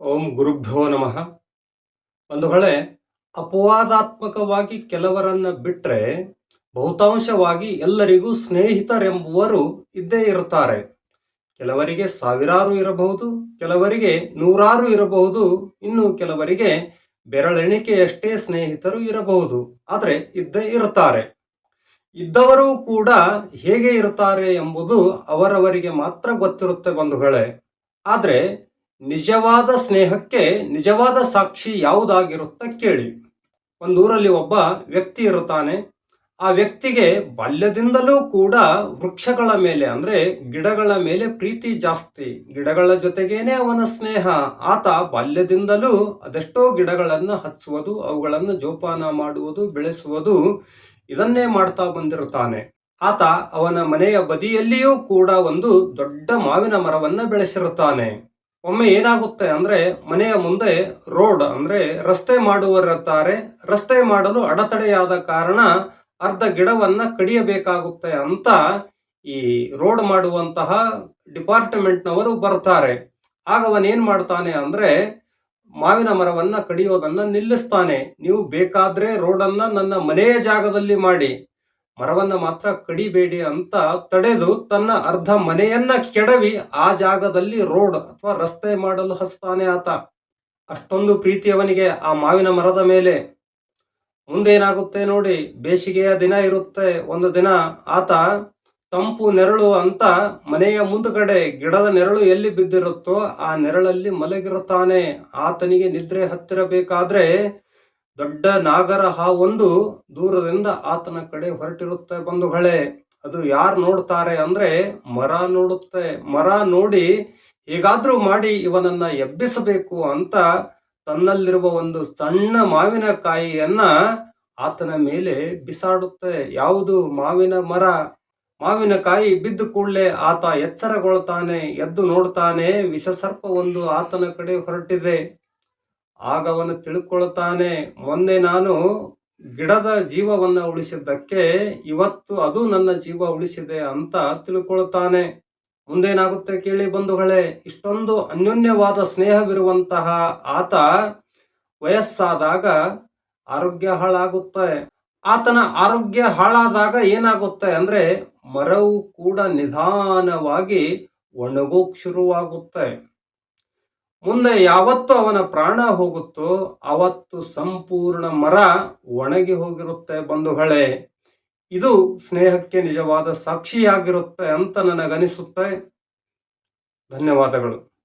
ಓಂ ಗುರುಭ್ಯೋ ನಮಃ. ಬಂಧುಗಳೇ ಅಪವಾದಾತ್ಮಕವಾಗಿ ಕೆಲವರನ್ನ ಬಿಟ್ಟರೆ ಬಹುತಾಂಶವಾಗಿ ಎಲ್ಲರಿಗೂ ಸ್ನೇಹಿತರೆಂಬುವರು ಇದ್ದೇ ಇರುತ್ತಾರೆ. ಕೆಲವರಿಗೆ ಸಾವಿರಾರು ಇರಬಹುದು, ಕೆಲವರಿಗೆ ನೂರಾರು ಇರಬಹುದು, ಇನ್ನು ಕೆಲವರಿಗೆ ಬೆರಳೆಣಿಕೆಯಷ್ಟೇ ಸ್ನೇಹಿತರು ಇರಬಹುದು, ಆದರೆ ಇದ್ದೇ ಇರುತ್ತಾರೆ. ಇದ್ದವರು ಕೂಡ ಹೇಗೆ ಇರುತ್ತಾರೆ ಎಂಬುದು ಅವರವರಿಗೆ ಮಾತ್ರ ಗೊತ್ತಿರುತ್ತೆ ಬಂಧುಗಳೇ ಆದರೆ ನಿಜವಾದ ಸ್ನೇಹಕ್ಕೆ ನಿಜವಾದ ಸಾಕ್ಷಿ ಯಾವುದಾಗಿರುತ್ತ ಕೇಳಿ. ಒಂದೂರಲ್ಲಿ ಒಬ್ಬ ವ್ಯಕ್ತಿ ಇರುತ್ತಾನೆ. ಆ ವ್ಯಕ್ತಿಗೆ ಬಾಲ್ಯದಿಂದಲೂ ಕೂಡ ವೃಕ್ಷಗಳ ಮೇಲೆ ಅಂದ್ರೆ ಗಿಡಗಳ ಮೇಲೆ ಪ್ರೀತಿ ಜಾಸ್ತಿ. ಗಿಡಗಳ ಜೊತೆಗೇನೆ ಅವನ ಸ್ನೇಹ. ಆತ ಬಾಲ್ಯದಿಂದಲೂ ಅದೆಷ್ಟೋ ಗಿಡಗಳನ್ನು ಹಚ್ಚುವುದು, ಅವುಗಳನ್ನು ಜೋಪಾನ ಮಾಡುವುದು, ಬೆಳೆಸುವುದು, ಇದನ್ನೇ ಮಾಡ್ತಾ ಬಂದಿರುತ್ತಾನೆ. ಆತ ಅವನ ಮನೆಯ ಬದಿಯಲ್ಲಿಯೂ ಕೂಡ ಒಂದು ದೊಡ್ಡ ಮಾವಿನ ಮರವನ್ನು ಬೆಳೆಸಿರುತ್ತಾನೆ. ಒಮ್ಮೆ ಏನಾಗುತ್ತೆ ಅಂದ್ರೆ ಮನೆಯ ಮುಂದೆ ರೋಡ್ ಅಂದ್ರೆ ರಸ್ತೆ ಮಾಡುವರತ್ತಾರೆ ರಸ್ತೆ ಮಾಡಲು ಅಡೆತಡೆಯಾದ ಕಾರಣ ಅರ್ಧ ಗಿಡವನ್ನ ಕಡಿಯಬೇಕಾಗುತ್ತೆ ಅಂತ ಈ ರೋಡ್ ಮಾಡುವಂತಹ ಡಿಪಾರ್ಟ್ಮೆಂಟ್ನವರು ಬರ್ತಾರೆ. ಆಗ ಏನ್ ಮಾಡ್ತಾನೆ ಅಂದ್ರೆ ಮಾವಿನ ಮರವನ್ನ ಕಡಿಯೋದನ್ನ ನಿಲ್ಲಿಸ್ತಾನೆ. ನೀವು ಬೇಕಾದ್ರೆ ರೋಡನ್ನ ನನ್ನ ಮನೆಯ ಜಾಗದಲ್ಲಿ ಮಾಡಿ. ಮರವನ್ನ ಮಾತ್ರ ಕಡಿಬೇಡಿ ಅಂತ ತಡೆದು ತನ್ನ ಅರ್ಧ ಮನೆಯನ್ನ ಕೆಡವಿ ಆ ಜಾಗದಲ್ಲಿ ರೋಡ್ ಅಥವಾ ರಸ್ತೆ ಮಾಡಲು ಹಸ್ತಾನೆ ಆತ. ಅಷ್ಟೊಂದು ಪ್ರೀತಿಯವನಿಗೆ ಆ ಮಾವಿನ ಮರದ ಮೇಲೆ ಮುಂದೇನಾಗುತ್ತೆ ನೋಡಿ, ಬೇಸಿಗೆಯ ದಿನ ಇರುತ್ತೆ. ಒಂದು ದಿನ ಆತ ತಂಪು ನೆರಳು ಅಂತ ಮನೆಯ ಮುಂದುಗಡೆ ಗಿಡದ ನೆರಳು ಎಲ್ಲಿ ಬಿದ್ದಿರುತ್ತೋ ಆ ನೆರಳಲ್ಲಿ ಮಲಗಿರುತ್ತಾನೆ. ಆತನಿಗೆ ನಿದ್ರೆ ಹತ್ತಿರಬೇಕಾದ್ರೆ ದೊಡ್ಡ ನಾಗರ ಹಾವೊಂದು ದೂರದಿಂದ ಆತನ ಕಡೆ ಹೊರಟಿರುತ್ತೆ ಬಂಧುಗಳೇ. ಅದು ಯಾರು ನೋಡ್ತಾರೆ ಅಂದ್ರೆ ಮರ ನೋಡುತ್ತೆ. ಮರ ನೋಡಿ ಹೇಗಾದ್ರೂ ಮಾಡಿ ಇವನನ್ನ ಎಬ್ಬಿಸಬೇಕು ಅಂತ ತನ್ನಲ್ಲಿರುವ ಒಂದು ಸಣ್ಣ ಮಾವಿನಕಾಯಿಯನ್ನ ಆತನ ಮೇಲೆ ಬಿಸಾಡುತ್ತೆ. ಯಾವುದು? ಮಾವಿನ ಮರ. ಮಾವಿನಕಾಯಿ ಬಿದ್ದು ಕೂಡಲೇ ಆತ ಎಚ್ಚರಗೊಳ್ತಾನೆ, ಎದ್ದು ನೋಡ್ತಾನೆ, ವಿಷಸರ್ಪ ಒಂದು ಆತನ ಕಡೆ ಹೊರಟಿದೆ. ಆಗ ಅವನು ತಿಳ್ಕೊಳ್ತಾನೆ, ಮೊನ್ನೆ ನಾನು ಗಿಡದ ಜೀವವನ್ನ ಉಳಿಸಿದ್ದಕ್ಕೆ ಇವತ್ತು ಅದು ನನ್ನ ಜೀವ ಉಳಿಸಿದೆ ಅಂತ ತಿಳ್ಕೊಳ್ತಾನೆ. ಮುಂದೇನಾಗುತ್ತೆ ಕೇಳಿ ಬಂಧುಗಳೇ, ಇಷ್ಟೊಂದು ಅನ್ಯೋನ್ಯವಾದ ಸ್ನೇಹವಿರುವಂತಹ ಆತ ವಯಸ್ಸಾದಾಗ ಆರೋಗ್ಯ ಹಾಳಾಗುತ್ತೆ. ಆತನ ಆರೋಗ್ಯ ಹಾಳಾದಾಗ ಏನಾಗುತ್ತೆ ಅಂದ್ರೆ ಮರವು ಕೂಡ ನಿಧಾನವಾಗಿ ಒಣಗೋಕ್ ಶುರುವಾಗುತ್ತೆ. ಮುಂದೆ ಯಾವತ್ತು ಅವನ ಪ್ರಾಣ ಹೋಗುತ್ತೋ ಅವತ್ತು ಸಂಪೂರ್ಣ ಮರ ಒಣಗಿ ಹೋಗಿರುತ್ತೆ ಬಂಧುಗಳೇ. ಇದು ಸ್ನೇಹಕ್ಕೆ ನಿಜವಾದ ಸಾಕ್ಷಿಯಾಗಿರುತ್ತೆ ಅಂತ ನನಗನಿಸುತ್ತೆ. ಧನ್ಯವಾದಗಳು.